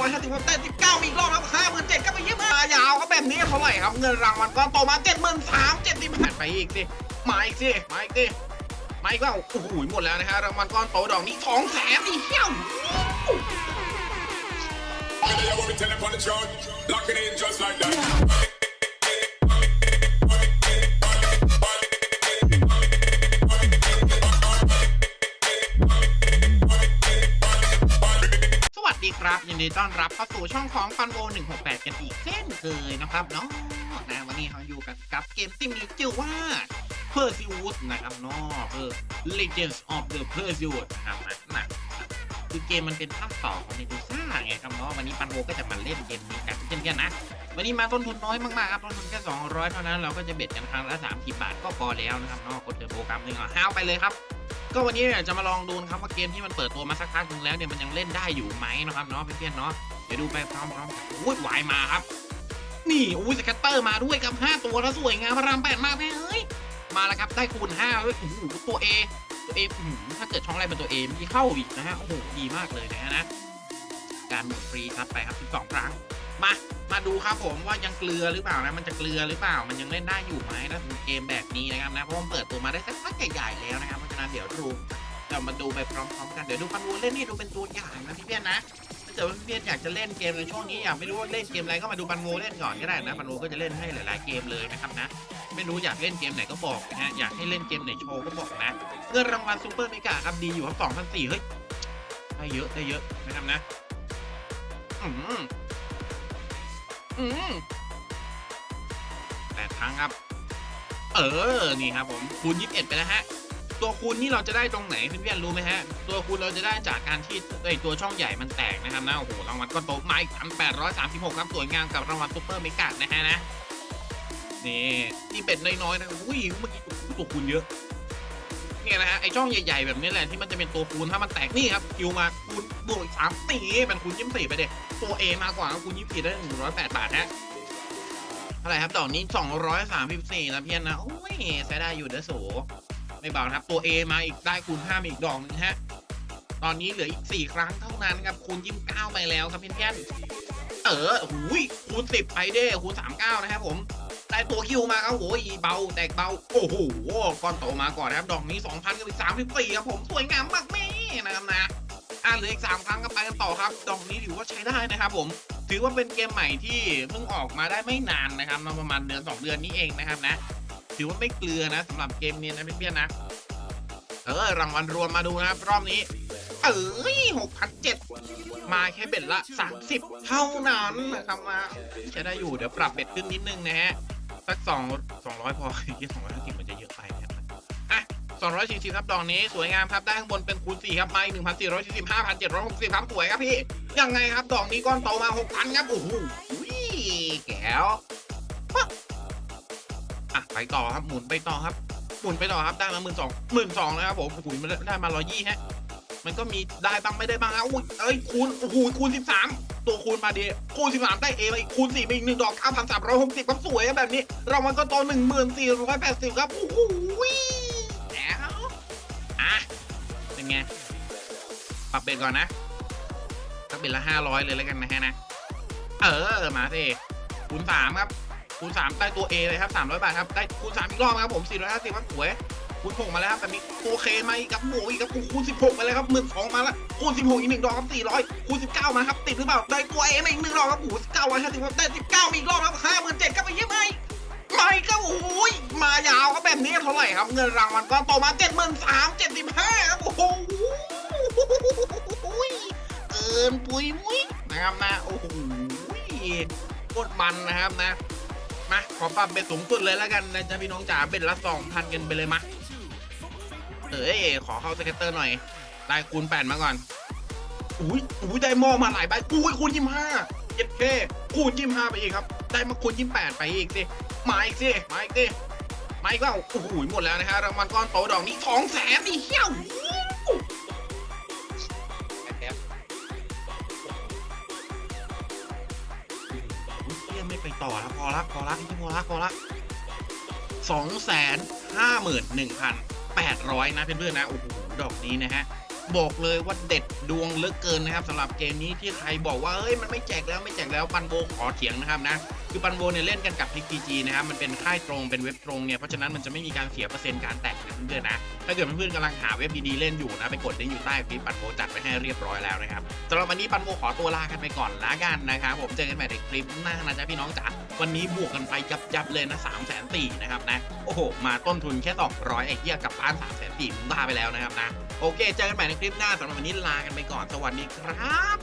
950ครับแต่19 อีกรอบครับ57ก็ไปยี่มายาวครับแบบนี้เท่าไหร่ครับ เงินรางวัลก็โตมา 73 75ไปอีกสิมาอีกสิมาอีกสิมาอีกแล้วโอ้โหหมดแล้วนะฮะรางวัลก้อนโตดอกนี้2แสนอีกเหี้ยว When they want me tell them on the chart, lock it in just like that. ยินดีต้อนรับเข้าสู่ช่องของฟันโว168 กันอีกเช่นเคยนะครับเนาะนะวันนี้เราอยู่กันกับเกมที่มีชื่อว่า p e r s e u s นะครับเนาะเออ Legends of the Perseus นะครับนะนะคือเกมมันเป็นภาคต่อของเมดูซ่าไงครับเนาะวันนี้ฟันโวก็จะมาเล่นเกมนี้กันเช่นกันนะวันนี้มาต้นทุนน้อยมากๆครับต้นทุนแค่200 เท่านั้นเราก็จะเบ็ดกันครั้งละ30บาทก็พอแล้วนะครับเนาะกดเทอร์โบกรมหนึ่งอะห้าวไปเลยครับ ก็วันนี้เนี่ยจะมาลองดูนะครับว่าเกมที่มันเปิดตัวมาสักพักนึงแล้วเนี่ยมันยังเล่นได้อยู่ไหมนะครับเนาะเพื่อนๆเนาะเดี๋ยวดูไปพร้อมๆอุ้ยวายมาครับ นี่อุ้ยสแคตเตอร์มาด้วยครับ 5 ตัวแล้วสวยงามพระรามแปดมากแม่เอ้ยมาแล้วครับได้คูณ5ด้วยตัว A ตัว A อื้อหือถ้าเกิดช่องแรกเป็นตัว A มันจะเข้าอีกนะฮะโอ้โหดีมากเลยนะฮะนะการหมุนฟรีครับไปครับ12ครั้งมามาดูครับผมว่ายังเกลือหรือเปล่านะมันจะเกลือหรือเปล่า มันยังเล่นได้อยู่ไหมถ้าเป็นเกมแบบนี้นะครับนะเพราะมันเปิดตัวมาได้สักพักใหญ่ๆแล้วนะครับ เพราะเดี๋ยวดูเรามาดูไปพร้อมๆกันเดี๋ยวดูปันวูเล่นนี่ดูเป็นตัวอย่างนะพี่เพี้ยนนะถ้าเกิดว่าพี่เพี้ยนอยากจะเล่นเกมในช่วงนี้อยากไม่รู้ว่าเล่นเกมอะไรก็มาดูปันวูเล่นก่อนก็ได้นะปันวูก็จะเล่นให้หลาย ๆเกมเลยนะครับนะไม่รู้อยากเล่นเกมไหนก็บอกนะฮะอยากให้เล่นเกมไหนโชว์ก็บอกนะเงินรางวัลซูเปอร์เมกาครับดีอยู่ครับสองพันสี่เฮ้ยได้เยอะได้เยอะนะครับนะอืมอืมแปดครั้งครับ เออ นี่ครับผมคูณ21ไปแล้วฮะ ตัวคูณนี่เราจะได้ตรงไหนเพื่อนๆรู้ไหมฮะ ตัวคูณเราจะได้จากการที่ไอตัวช่องใหญ่มันแตกนะครับนะโอ้โหรางวัลก็โตมาอีกพันแปดร้อยสามสิบหกครับสวยงามกับรางวัลซูเปอร์เมกะนะฮะนะนี่นี่เป็ดน้อยๆนะอุ้ยเมื่อกี้ตัวคูณเยอะเนี่ยนะฮะไอช่องใหญ่ๆแบบนี้แหละที่มันจะเป็นตัวคูณถ้ามันแตกนี่ครับคิวมาคูณบวกสามตีเป็นคูณยี่สิบสี่ไปเด็กตัวเอมากกว่าคูณยี่สิบสี่ได้หนึ่งร้อยแปดบาทฮะเท่าไหร่ครับดอกนี้สองร้อยสามสิบสี่นะเพี้ยนนะโอ้ยใช้ได้อยู่เด้อโส ไม่เบานะครับ ตัว A มาอีกได้คูณห้ามาอีกดอกหนึงฮะ ตอนนี้เหลืออีกสี่ครั้งเท่านั้นครับคูณยี่สิบเก้าไปแล้วครับเพี้ยนๆเออหูยคูณสิบไปเด้คูณสามเก้านะครับผมได้ตัวคิวมาครับโอ้ยเบาแตกเบาโอ้โหก้อนโตมาก่อนนะครับดอกนี้ 2,000กับอีก34ครับผมสวยงามมากแม่นะครับนะอ่าเหลืออีก 3 ครั้งก็ไปกันต่อครับ ดอกนี้ถือว่าใช้ได้นะครับผมถือว่าเป็นเกมใหม่ที่เพิ่งออกมาได้ไม่นานนะครับประมาณเดือน 2 เดือนนี้เองนะครับนะ ถือว่าไม่เกลือนะสำหรับเกมนี้นะเพื่อนๆนะ เออรางวัลรวมมาดูนะครับรอบนี้ เอ้ย6,007มาแค่เบ็ดละ 30 เท่านั้นนะครับมาใช้ได้อยู่เดี๋ยวปรับเบ็ดขึ้นนิดนึงนะฮะสักสองสองร้อยพอที่สองร้อยห้าสิบมันจะเยอะไปนะครับอะสองร้อยสี่สิบครับดอกนี้สวยงามครับได้ข้างบนเป็นคูณสี่ครับมาอีกหนึ่งพันสี่ร้อยสี่สิบห้าพันเจ็ดร้อยหกสิบครับสวยครับพี่ยังไงครับดอกนี้ก้อนโตมาหกพันครับโอ้โหแก้วอะ ไปต่อครับหมุนไปต่อครับหมุนไปต่อครับได้มาหมื่นสองหมื่นสองนะครับผมโอ้โหมันได้มาร้อยยี่ฮะมันก็มีได้บ้างไม่ได้บ้างครับอุ้ยเอ้ยคูณโอ้โหคูณสิบสามตัวคูณมาดีคูณสิบสามได้เอมาอีกคูณสี่มาอีกหนึ่งดอกเก้าพันสามร้อยหกสิบครับสวยแบบนี้รางวัลก็โตหนึ่งหมื่นสี่ร้อยแปดสิบครับโอ้โหแล้วอะเป็นไงปรับเบ็ดก่อนนะสักเบ็ดละห้าร้อยเลยแล้วกันนะฮะนะ เออมาสิคูณสามครับ คูณสามได้ตัว A เลยครับสามร้อยบาทครับได้คูณสามอีกรอบครับผมสี่ร้อยห้าสิบครับสวยคูณหกมาแล้วครับแต่มีตัวเคมาอีกครับโอ้ยครับคูณสิบหกไปเลยครับหมื่นสองมาแล้วคูณสิบหกอีกหนึ่งดอกครับสี่ร้อยคูณสิบเก้ามาครับติดหรือเปล่าได้ตัวเอมาอีกหนึ่งดอกครับโอ้โหเก้าร้อยห้าสิบครับได้สิบเก้ามีอีกรอบครับห้าหมื่นเจ็ดก็ไปเยี่ยมไหมไม่ก็โอ้ยมายาวครับแบบนี้เท่าไหร่ครับเงินรางวัลก็โตมาเจ็ดหมื่นสามเจ็ดสิบห้าครับโอ้โหเกินปุยมุ้ยนะครับนะโอ้โหโคตรมันนะครับนะ มาขอปรับเบ็ดสูงสุดเลยแล้วกันนะจ๊ะพี่น้องจ๋าเบ็ดละสองพันกันไปเลยมาเอ้ยขอเข้าสเก็ตเตอร์หน่อยได้คูณแปดมาก่อนอุ้ยอุ้ยได้หม้อมาหลายใบอุ้ยคูณยี่ห้าเจ็ดเคคูณยี่ห้าไปอีกครับ ได้มาคูณยี่แปดไปอีกสิมาอีกสิมาอีกสิมาอีกแล้วโอ้โหหมดแล้วนะฮะรางวัลก้อนโตดอกนี้สองแสนอีเหี้ยว ไปต่อแล้วพอละพอละที่พอละพอละสองแสนห้าหมื่นหนึ่งพันแปดร้อยนะเพื่อนๆนะโอ้โหดอกนี้นะฮะ บอกเลยว่าเด็ดดวงเหลือเกินนะครับสำหรับเกมนี้ที่ใครบอกว่าเฮ้ยมันไม่แจกแล้วไม่แจกแล้วปันโบขอเถียงนะครับนะคือปันโบเนี่ยเล่นกันกับ PPG นะครับมันเป็นค่ายตรงเป็นเว็บตรงเนี่ยเพราะฉะนั้นมันจะไม่มีการเสียเปอร์เซ็นต์การแตกนะเพื่อนๆนะถ้าเกิดเพื่อนๆกำลังหาเว็บดีๆเล่นอยู่นะไปกดลิงก์อยู่ใต้คลิปปันโบจัดไว้ให้เรียบร้อยแล้วนะครับสำหรับวันนี้ปันโบขอตัวลากันไปก่อนละกันนะครับผมเจอกันใหม่ในคลิปหน้านะจ๊ะพี่น้องจ๋า วันนี้บวกกันไปยับๆเลยนะ3 4 0แสนนะครับนะ โอ้โห มาต้นทุนแค่ 200 ไอ้เหี้ยกับบ้าน3 4 0 0 0บ้าไปแล้วนะครับนะ โอเค เจอกันใหม่ในคลิปหน้าสำหรับวันนี้ลากันไปก่อน สวัสดีครับ